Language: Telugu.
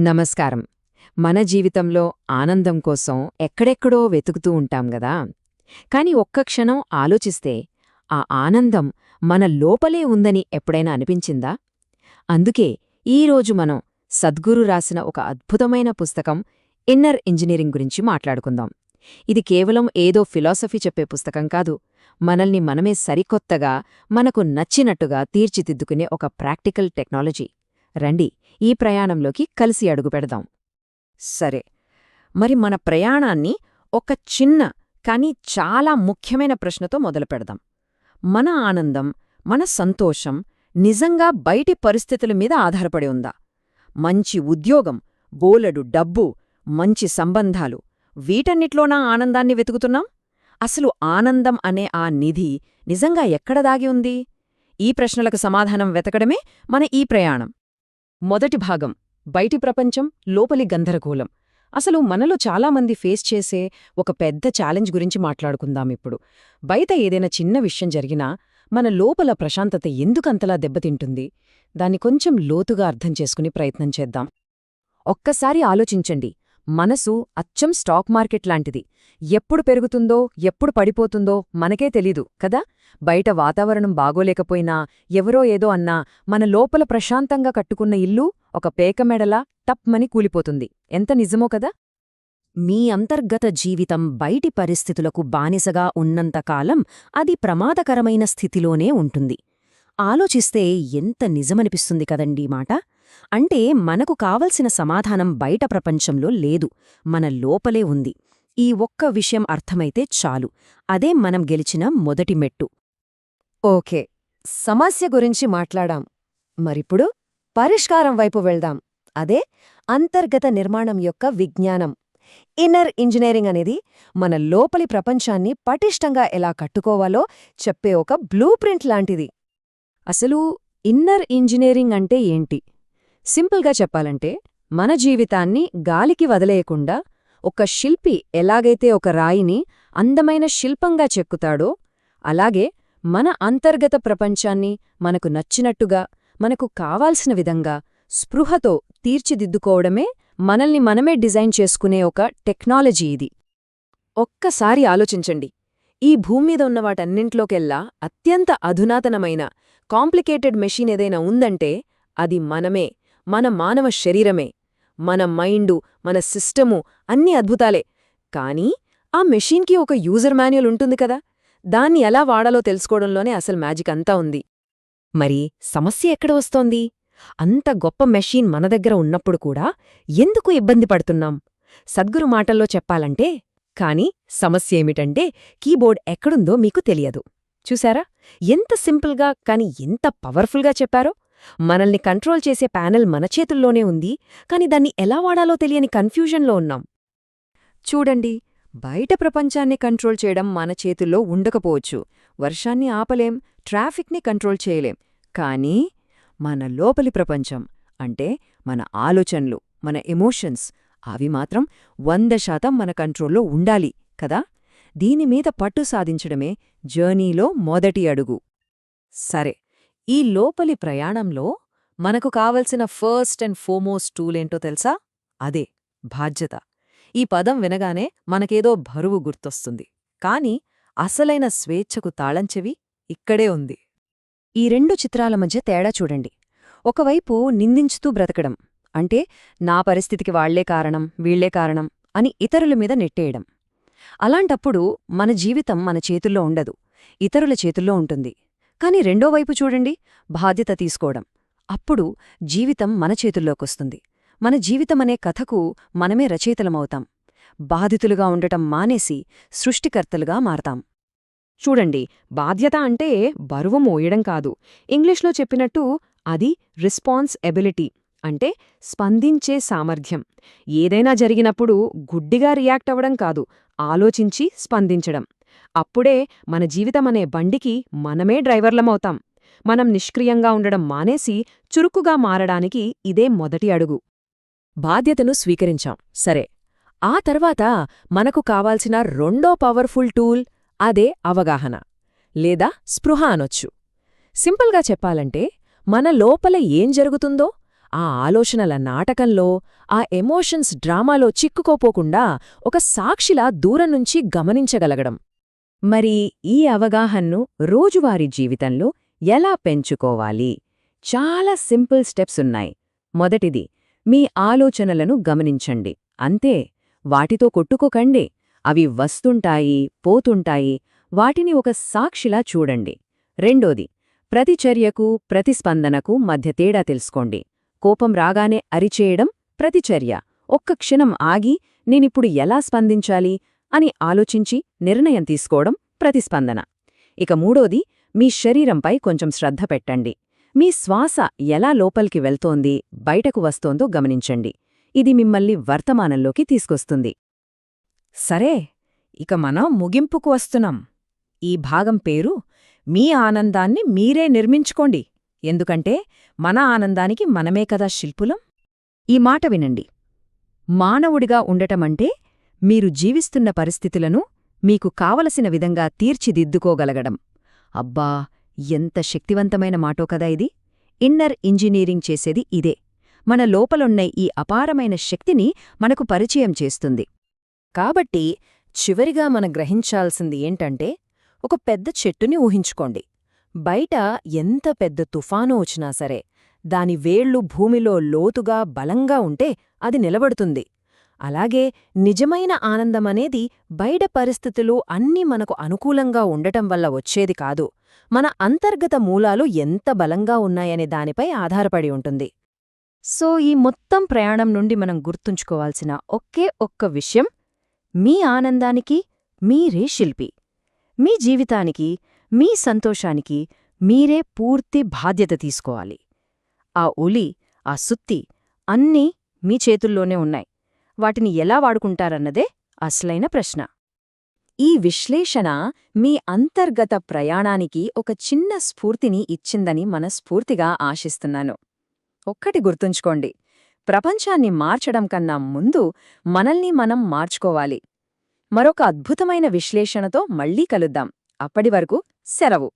నమస్కారం. మన జీవితంలో ఆనందం కోసం ఎక్కడెక్కడో వెతుకుతూ ఉంటాం గదా? కాని ఒక్క క్షణం ఆలోచిస్తే ఆ ఆనందం మన లోపలే ఉందని ఎప్పుడైనా అనిపించిందా? అందుకే ఈరోజు మనం సద్గురు రాసిన ఒక అద్భుతమైన పుస్తకం ఇన్నర్ ఇంజనీరింగ్ గురించి మాట్లాడుకుందాం. ఇది కేవలం ఏదో ఫిలాసఫీ చెప్పే పుస్తకం కాదు. మనల్ని మనమే సరికొత్తగా మనకు నచ్చినట్టుగా తీర్చిదిద్దుకునే ఒక ప్రాక్టికల్ టెక్నాలజీ. రండి ఈ ప్రయాణంలోకి కలిసి అడుగుపెడదాం సరే మరి మన ప్రయాణాన్ని ఒక చిన్న కానీ చాలా ముఖ్యమైన ప్రశ్నతో మొదలుపెడదాం మన ఆనందం మన సంతోషం నిజంగా బయటి పరిస్థితుల మీద ఆధారపడి ఉందా? మంచి ఉద్యోగం బోలెడు డబ్బు మంచి సంబంధాలు వీటన్నిట్లోనా ఆనందాన్ని వెతుకుతున్నాం? అసలు ఆనందం అనే ఆ నిధి నిజంగా ఎక్కడ దాగి ఉంది? ఈ ప్రశ్నలకు సమాధానం వెతకడమే మన ఈ ప్రయాణం. మొదటి భాగం బయటి ప్రపంచం లోపలి గందరగోళం. అసలు మనలో చాలామంది ఫేస్ చేసే ఒక పెద్ద ఛాలెంజ్ గురించి మాట్లాడుకుందాం ఇప్పుడు. బయట ఏదైనా చిన్న విషయం జరిగినా మన లోపల ప్రశాంతత ఎందుకంతలా దెబ్బతింటుంది? దాన్ని కొంచెం లోతుగా అర్థం చేసుకుని ప్రయత్నం చేద్దాం. ఒక్కసారి ఆలోచించండి. మనసు అచ్చం స్టాక్ మార్కెట్ లాంటిది. ఎప్పుడు పెరుగుతుందో ఎప్పుడు పడిపోతుందో మనకే తెలీదు కదా? బయట వాతావరణం బాగోలేకపోయినా ఎవరో ఏదో అన్నా మన లోపల ప్రశాంతంగా కట్టుకున్న ఇల్లు ఒక పేకమెడలా టప్మని కూలిపోతుంది. ఎంత నిజమో కదా? మీ అంతర్గత జీవితం బయటి పరిస్థితులకు బానిసగా ఉన్నంతకాలం అది ప్రమాదకరమైన స్థితిలోనే ఉంటుంది. ఆలోచిస్తే ఎంత నిజమనిపిస్తుంది కదండీ మాట? అంటే మనకు కావలసిన సమాధానం బయట ప్రపంచంలో లేదు మన లోపలే ఉంది. ఈ ఒక్క విషయం అర్థమైతే చాలు. అదే మనం గెలిచిన మొదటి మెట్టు. ఓకే సమస్య గురించి మాట్లాడాం. మరిప్పుడు పరిష్కారం వైపు వెళ్దాం. అదే అంతర్గత నిర్మాణం యొక్క విజ్ఞానం. ఇన్నర్ ఇంజనీరింగ్ అనేది మన లోపలి ప్రపంచాన్ని పటిష్టంగా ఎలా కట్టుకోవాలో చెప్పే ఒక బ్లూ ప్రింట్ లాంటిది. అసలు ఇన్నర్ ఇంజనీరింగ్ అంటే ఏంటి? సింపుల్గా చెప్పాలంటే మన జీవితాన్ని గాలికి వదిలేయకుండా ఒక శిల్పి ఎలాగైతే ఒక రాయిని అందమైన శిల్పంగా చెక్కుతాడో అలాగే మన అంతర్గత ప్రపంచాన్ని మనకు నచ్చినట్టుగా మనకు కావాల్సిన విధంగా స్పృహతో తీర్చిదిద్దుకోవడమే మనల్ని మనమే డిజైన్ చేసుకునే ఒక టెక్నాలజీ ఇది. ఒక్కసారి ఆలోచించండి. ఈ భూమ్మీద ఉన్న వాటన్నింట్లోకెల్లా అత్యంత అధునాతనమైన కాంప్లికేటెడ్ మెషీన్ ఏదైనా ఉందంటే అది మనమే. మన మానవ శరీరమే మన మైండు మన సిస్టము అన్ని అద్భుతాలే. కానీ ఆ మెషీన్కి ఒక యూజర్ మాన్యువల్ ఉంటుంది కదా దాన్ని ఎలా వాడాలో తెలుసుకోవడంలోనే అసలు మ్యాజిక్ అంతా ఉంది. మరి సమస్య ఎక్కడ వస్తోంది? అంత గొప్ప మెషీన్ మన దగ్గర ఉన్నప్పుడు కూడా ఎందుకు ఇబ్బంది పడుతున్నాం? సద్గురు మాటల్లో చెప్పాలంటే కాని సమస్య ఏమిటంటే కీబోర్డ్ ఎక్కడుందో మీకు తెలియదు. చూసారా? ఎంత సింపుల్గా కాని ఎంత పవర్ఫుల్గా చెప్పారో? మనల్ని కంట్రోల్ చేసే ప్యానెల్ మన చేతుల్లోనే ఉంది కాని దాన్ని ఎలా వాడాలో తెలియని కన్ఫ్యూజన్లో ఉన్నాం. చూడండి బయట ప్రపంచాన్ని కంట్రోల్ చేయడం మన చేతుల్లో ఉండకపోవచ్చు. వర్షాన్ని ఆపలేం ట్రాఫిక్ని కంట్రోల్ చేయలేం. కానీ మన లోపలి ప్రపంచం అంటే మన ఆలోచనలు మన ఎమోషన్స్ అవి మాత్రం వంద శాతం మన కంట్రోల్లో ఉండాలి కదా? దీనిమీద పట్టు సాధించడమే జర్నీలో మొదటి అడుగు. సరే ఈ లోపలి ప్రయాణంలో మనకు కావలసిన ఫస్ట్ అండ్ ఫోమోస్ట్ టూలేంటో తెలుసా? అదే బాధ్యత. ఈ పదం వినగానే మనకేదో బరువు గుర్తొస్తుంది. కాని అసలైన స్వేచ్ఛకు తాళంచెవి ఇక్కడే ఉంది. ఈ రెండు చిత్రాల మధ్య తేడా చూడండి. ఒకవైపు నిందించుతూ బ్రతకడం అంటే నా పరిస్థితికి వాళ్ళే కారణం వీళ్ళే కారణం అని ఇతరుల మీద నెట్టేయడం. అలాంటప్పుడు మన జీవితం మన చేతుల్లో ఉండదు. ఇతరుల చేతుల్లో ఉంటుంది. కాని రెండో వైపు చూడండి బాధ్యత తీసుకోవడం. అప్పుడు జీవితం మన చేతుల్లోకొస్తుంది. మన జీవితమనే కథకు మనమే రచయితలమవుతాం. బాధితులుగా ఉండటం మానేసి సృష్టికర్తలుగా మారతాం. చూడండి బాధ్యత అంటే బరువు మోయడం కాదు. ఇంగ్లీష్లో చెప్పినట్టు అది రిస్పాన్స్ ఎబిలిటీ అంటే స్పందించే సామర్థ్యం. ఏదైనా జరిగినప్పుడు గుడ్డిగా రియాక్ట్ అవ్వడం కాదు ఆలోచించి స్పందించడం. అప్పుడే మన జీవితమనే బండికి మనమే డ్రైవర్లమవుతాం. మనం నిష్క్రియంగా ఉండడం మానేసి చురుకుగా మారడానికి ఇదే మొదటి అడుగు. బాధ్యతను స్వీకరించాం. సరే ఆ తర్వాత మనకు కావాల్సిన రెండో పవర్ఫుల్ టూల్ అదే అవగాహన లేదా స్పృహ అనొచ్చు. సింపుల్గా చెప్పాలంటే మన లోపల ఏం జరుగుతుందో ఆ ఆలోచనల నాటకంలో ఆ ఎమోషన్స్ డ్రామాలో చిక్కుకోపోకుండా ఒక సాక్షిలా దూరం నుంచి గమనించగలగడం. మరి ఈ అవగాహన్ను రోజువారీ జీవితంలో ఎలా పెంచుకోవాలి? చాలా సింపుల్ స్టెప్స్ ఉన్నాయి. మొదటిది మీ ఆలోచనలను గమనించండి. అంతే వాటితో కొట్టుకోకండి. అవి వస్తుంటాయి పోతుంటాయి. వాటిని ఒక సాక్షిలా చూడండి. రెండోది ప్రతిచర్యకు ప్రతిస్పందనకు మధ్య తేడా తెలుసుకోండి. కోపం రాగానే అరిచేయడం ప్రతిచర్య. ఒక్క క్షణం ఆగి నేనిప్పుడు ఎలా స్పందించాలి? అని ఆలోచించి నిర్ణయం తీసుకోవడం ప్రతిస్పందన. ఇక మూడోది మీ శరీరంపై కొంచెం శ్రద్ధ పెట్టండి. మీ శ్వాస ఎలా లోపలికి వెళ్తోంది బయటకు వస్తోందో గమనించండి. ఇది మిమ్మల్ని వర్తమానంలోకి తీసుకొస్తుంది. సరే ఇక మనం ముగింపుకు వస్తున్నాం. ఈ భాగం పేరు మీ ఆనందాన్ని మీరే నిర్మించుకోండి. ఎందుకంటే మన ఆనందానికి మనమే కదా శిల్పులం? ఈ మాట వినండి. మానవుడిగా ఉండటమంటే మీరు జీవిస్తున్న పరిస్థితులను మీకు కావలసిన విధంగా తీర్చిదిద్దుకోగలగడం. అబ్బా! ఎంత శక్తివంతమైన మాటో కదా ఇది. ఇన్నర్ ఇంజనీరింగ్ చేసేది ఇదే. మన లోపలున్న ఈ అపారమైన శక్తిని మనకు పరిచయం చేస్తుంది. కాబట్టి చివరిగా మన గ్రహించాల్సింది ఏంటంటే ఒక పెద్ద చెట్టుని ఊహించుకోండి. బయట ఎంత పెద్ద తుఫాను వచ్చినా సరే దాని వేళ్ళు భూమిలో లోతుగా బలంగా ఉంటే అది నిలబడుతుంది. అలాగే నిజమైన ఆనందమనేది బయట పరిస్థితులు అన్నీ మనకు అనుకూలంగా ఉండటం వల్ల వచ్చేది కాదు. మన అంతర్గత మూలాలు ఎంత బలంగా ఉన్నాయనే దానిపై ఆధారపడి ఉంటుంది. సో ఈ మొత్తం ప్రయాణం నుండి మనం గుర్తుంచుకోవాల్సిన ఒకే ఒక్క విషయం మీ ఆనందానికి మీరే శిల్పి మీ జీవితానికి మీ సంతోషానికి మీరే పూర్తి బాధ్యత తీసుకోవాలి. ఆ ఒలి ఆ సుత్తి అన్నీ మీ చేతుల్లోనే ఉన్నాయి. వాటిని ఎలా వాడుకుంటారన్నదే అసలైన ప్రశ్న. ఈ విశ్లేషణ మీ అంతర్గత ప్రయాణానికి ఒక చిన్న స్ఫూర్తిని ఇచ్చిందని మనస్ఫూర్తిగా ఆశిస్తున్నాను. ఒక్కటి గుర్తుంచుకోండి ప్రపంచాన్ని మార్చడం కన్నా ముందు మనల్ని మనం మార్చుకోవాలి. మరొక అద్భుతమైన విశ్లేషణతో మళ్ళీ కలుద్దాం. అప్పటి వరకు సెలవు